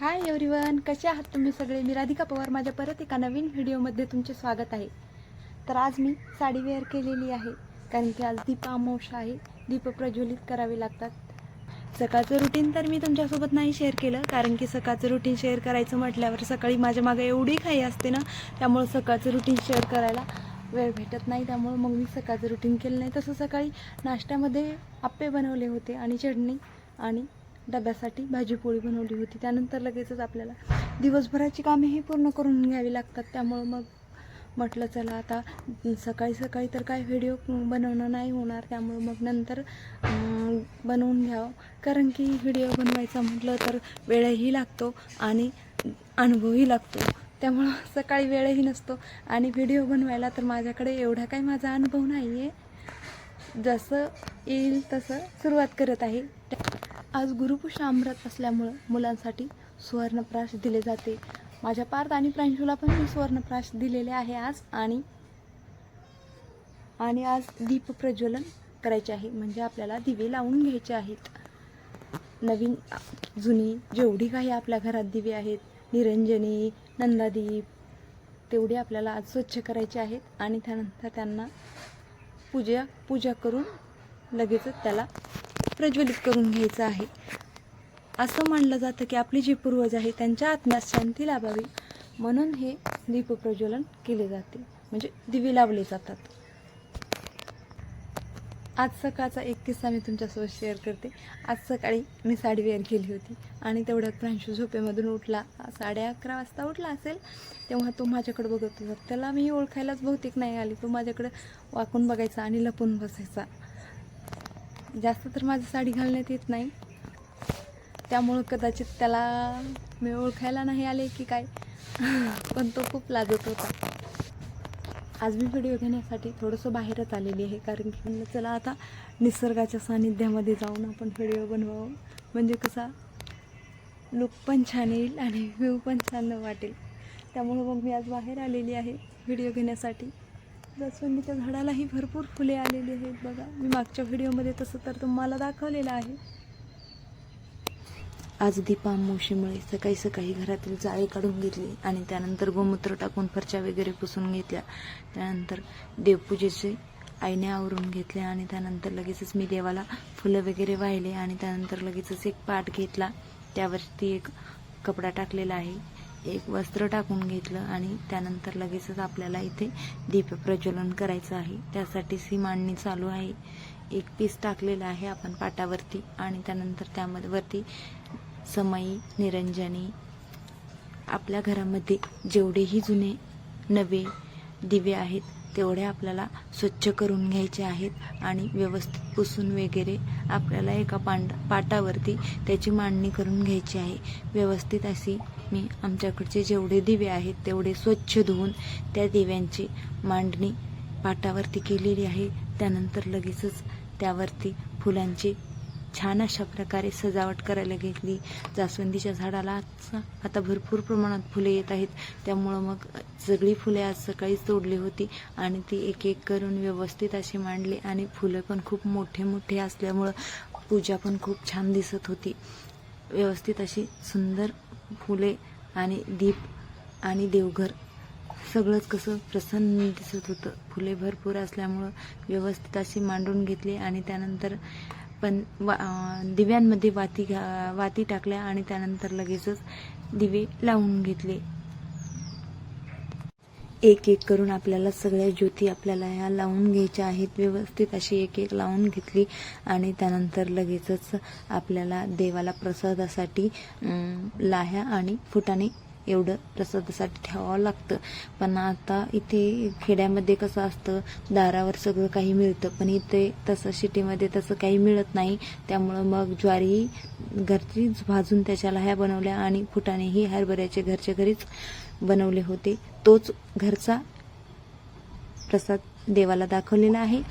Hi everyone कसे आहात तुम्ही सगळे? मी राधिका पवार. माझ्या परत एका नवीन व्हिडिओमध्ये तुमचे स्वागत आहे. तर आज मी साडी वेअर केलेली आहे कारण की आज दीप अमावस्या आहे. दीप प्रज्वलित करावे लागतात. सकाळचं रुटीन तर मी तुमच्यासोबत नाही शेअर केलं कारण की सकाळचं रुटीन शेअर करायचं म्हटल्यावर सकाळी माझ्या मागे एवढी काही असते ना त्यामुळं सकाळचं रुटीन शेअर करायला वेळ भेटत नाही. त्यामुळं मग मी सकाळचं रुटीन केलं नाही. तसं सकाळी नाश्त्यामध्ये आप्पे बनवले होते आणि चटणी आणि डब्यासाठी भाजीपोळी बनवली होती. त्यानंतर लगेचच आपल्याला दिवसभराची कामेही पूर्ण करून घ्यावी लागतात. त्यामुळं मग म्हटलं चला आता सकाळी सकाळी तर काय व्हिडिओ बनवणं नाही होणार. त्यामुळं मग नंतर बनवून घ्यावं. कारण की व्हिडिओ बनवायचा म्हटलं तर वेळही लागतो आणि अनुभवही लागतो. त्यामुळं सकाळी वेळही नसतो. आणि व्हिडिओ बनवायला तर माझ्याकडे एवढा काही माझा अनुभव नाही आहे जसं येईल तसं सुरुवात करत आहे. आज गुरुपुष अमृत असल्यामुळं मुलांसाठी सुवर्णप्राश दिले जाते. माझ्या पार्थ आणि प्रांशूला पण मी सुवर्णप्राश दिलेले आहे आज आणि आणि आज दीप प्रज्वलन करायचे आहे. म्हणजे आपल्याला दिवे लावून घ्यायचे आहेत. नवीन जुनी जेवढी काही आपल्या घरात दिवे आहेत निरंजनी नंदादीप तेवढे आपल्याला आज स्वच्छ करायचे आहेत आणि त्यानंतर त्यांना पूजा पूजा करून लगेचच त्याला प्रज्वलित करून घ्यायचं आहे. असं मानलं जातं की आपले जे पूर्वज आहे त्यांच्या आत्म्यास शांती लाभावी. म्हणून हे दीप प्रज्वलन केले जाते. म्हणजे दिवे लावले जातात. आज सकाळचा एक किस्सा मी तुमच्यासोबत शेअर करते. आज सकाळी मी साडी वेअर केली होती. आणि तेवढ्यात प्रांशू झोपेमधून उठला. साडे अकरा वाजता उठला असेल तेव्हा तो माझ्याकडे बघत होता. त्याला मी ओळखायलाच बहुतेक नाही आली. तो माझ्याकडे वाकून बघायचा आणि लपून बसायचा. जास्त तर माझी साडी घालण्यात येत नाही. त्यामुळं कदाचित त्याला मी ओळखायला नाही आले की काय. पण तो खूप लाजत होता. आज मी व्हिडिओ घेण्यासाठी थोडंसं बाहेरच आलेली आहे. कारण की म्हणलं चला आता निसर्गाच्या सानिध्यामध्ये जाऊन आपण व्हिडिओ बनवावं. म्हणजे कसा लुक पण छान येईल आणि व्ह्यू पण छान वाटेल. त्यामुळं मग मी आज बाहेर आलेली आहे व्हिडिओ घेण्यासाठी. जास्वंदीच्या झाडालाही भरपूर फुले आलेली आहेत बघा. मी मागच्या व्हिडिओमध्ये तसं तर तुम्हाला दाखवलेलं आहे. आज दीपामावशीमुळे सकाळी सकाळी घरातील जाळी काढून घेतली आणि त्यानंतर गोमूत्र टाकून फरच्या वगैरे पुसून घेतल्या. त्यानंतर देवपूजेचे आईने आवरून घेतले आणि त्यानंतर लगेचच मी देवाला फुलं वगैरे वाहिले आणि त्यानंतर लगेचच एक पाट घेतला. त्यावरती एक कपडा टाकलेला आहे. एक वस्त्र टाकून घेतलं आणि त्यानंतर लगेचच आपल्याला इथे दीप प्रज्वलन करायचं आहे. त्यासाठीच ही मांडणी चालू आहे. एक पीस टाकलेला आहे आपण पाटावरती आणि त्यानंतर त्यामध्ये वरती समई निरंजनी आपल्या घरामध्ये जेवढेही जुने नवे दिवे आहेत तेवढे आपल्याला स्वच्छ करून घ्यायचे आहेत आणि व्यवस्थित पुसून वगैरे आपल्याला एका पांड पाटावरती त्याची मांडणी करून घ्यायची आहे. व्यवस्थित अशी मी आमच्याकडचे जेवढे दिवे आहेत तेवढे स्वच्छ धुवून त्या दिव्यांची मांडणी पाटावरती केलेली आहे. त्यानंतर लगेचच त्यावरती फुलांची छान अशा प्रकारे सजावट करायला घेतली. जास्वंदीच्या झाडाला आता भरपूर प्रमाणात फुले येत आहेत. त्यामुळं मग सगळी फुले आज सकाळीच तोडली होती आणि ती एक एक करून व्यवस्थित अशी मांडली आणि फुलं पण खूप मोठे मोठे असल्यामुळं पूजा पण खूप छान दिसत होती. व्यवस्थित अशी सुंदर फुले आणि दीप आणि देवघर सगळंच कसं प्रसन्न दिसत होतं. फुले भरपूर असल्यामुळं व्यवस्थित अशी मांडून घेतली आणि त्यानंतर पण वा अं, दिव्यांमध्ये वाती घा वाती टाकल्या आणि त्यानंतर लगेचच दिवे लावून घेतले. एक एक करून आपल्याला सगळ्या ज्योती आपल्याला ह्या लावून घ्यायच्या आहेत. व्यवस्थित अशी एक एक लावून घेतली आणि त्यानंतर लगेचच आपल्याला देवाला प्रसादासाठी अं, लाह्या आणि फुटाने एवढं प्रसादासाठी ठेवावं लागतं. पण आता इथे खेड्यामध्ये कसं असतं दारावर सगळं काही मिळतं पण इथे तसं शिटीमध्ये तसं काही मिळत नाही. त्यामुळं मग ज्वारी घरचीच भाजून त्याच्या ह्या बनवल्या आणि फुटाणेही हरभऱ्याचे घरच्या घरीच बनवले होते. तोच घरचा प्रसाद देवाला दाखवलेला आहे.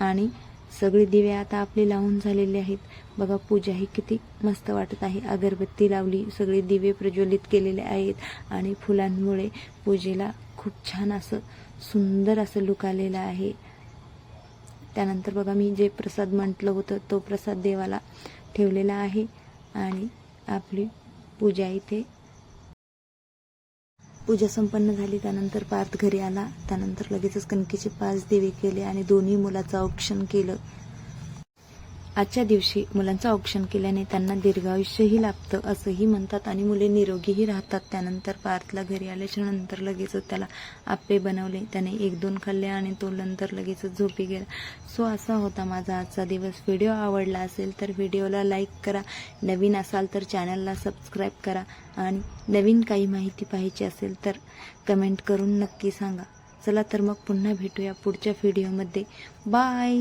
आणि सगळे दिवे आता आपले लावून झालेले आहेत. बघा पूजा ही किती मस्त वाटत आहे. अगरबत्ती लावली सगळे दिवे प्रज्वलित केलेले आहेत आणि फुलांमुळे पूजेला खूप छान असं सुंदर असं लुक आलेलं आहे. त्यानंतर बघा मी जे प्रसाद म्हटलं होतं तो प्रसाद देवाला ठेवलेला आहे आणि आपली पूजा इथे पूजा संपन्न झाली त्यानंतर पार्थ घरी आला. त्यानंतर लगेचच कणकेचे पाच दिवे केले आणि दोन्ही मुलाचं औक्षण केलं. आजच्या दिवशी मुलांचं औक्षण केल्याने त्यांना दीर्घायुष्यही लाभतं असंही म्हणतात आणि मुले निरोगीही राहतात. त्यानंतर पार्थला घरी आल्याच्यानंतर लगेचच त्याला आप्पे बनवले. त्याने एक दोन खाल्ले आणि तो नंतर लगेचच झोपी गेला. सो असा होता माझा आजचा दिवस. व्हिडिओ आवडला असेल तर व्हिडिओला लाईक करा. नवीन असाल तर चॅनलला सबस्क्राईब करा. आणि नवीन काही माहिती पाहिजे असेल तर कमेंट करून नक्की सांगा. चला तर मग पुन्हा भेटूया पुढच्या व्हिडिओमध्ये बाय